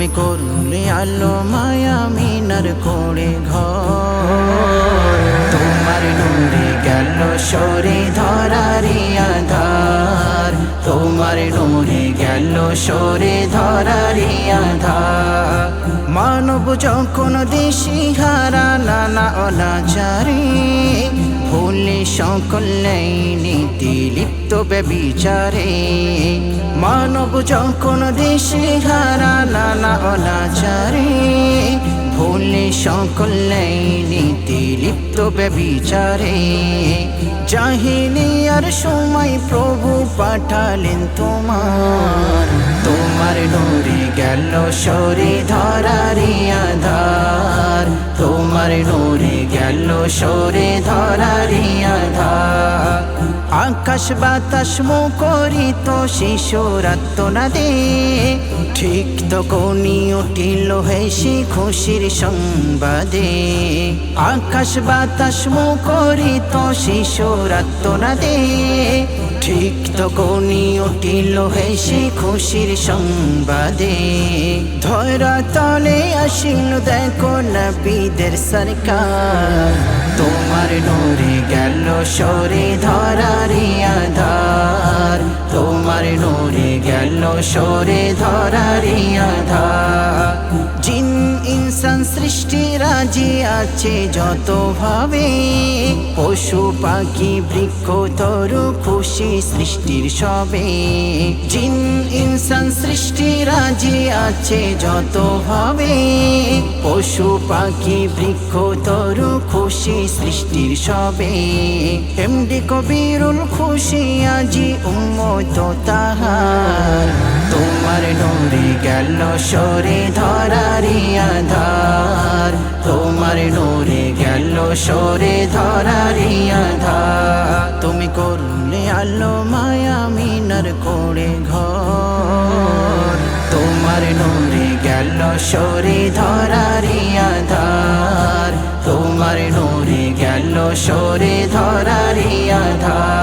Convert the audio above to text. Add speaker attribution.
Speaker 1: করলে আলো মায়া মিনার করে ঘর। তোমার নূরে গেল সরে ধরারি আধার। তোমার নূরে গেল সরে ধরারি আধার। মানব যখন দেশি হারা নানা অনাচারে সকল নেই নীতি লিপ্ত ব্যবিচারে। মানব যখন দেশে হারা নানা অনাচারে ভুলে সকল নীতি লিপ্ত ব্যবিচারে। জাহিলিয়ার সময় প্রভু পাঠালেন তোমার তোমার নূরে গেল সরে তোমার নূরে গেল সরে ধরারি ধা আকাশ বাতাস মুখরিত শিশুরাত্ম না দে ঠিক তখনই উঠিল হেসি খুশির সংবাদে। আকাশ বাতাস মুখরিত না দে ঠিক তখনই উঠিল হেসি খুশির সংবাদে। ধরা তলে আসিল, দেখো নবীদের সরকার। তোমার নূরে গেল সরে ধরারি আধার। তোমার নূরে সরে ধরারি জিন ইনসান সৃষ্টি রাজি আছে যত ভাবে পশু পাখি, বৃক্ষ, তরু, খুশি সৃষ্টির সবে। জিন ইনসান সৃষ্টি রাজি আছে যত ভাবে পশু পাখি, বৃক্ষ, তরু, খুশি, সৃষ্টির সবে। এমডি কবিরুল খুশি, আজি উম্মত তাহার। তোমার নূরে গেল সরে ধরারি আধার। তোমার নূরে গেল সরে ধরারি আধার। তুমি করলে আলো মায়া মিনার করে ঘর। তোমার নূরে গেল সরে ধরারি আধার। তোমার নূরে গেল সরে ধরারি আধার।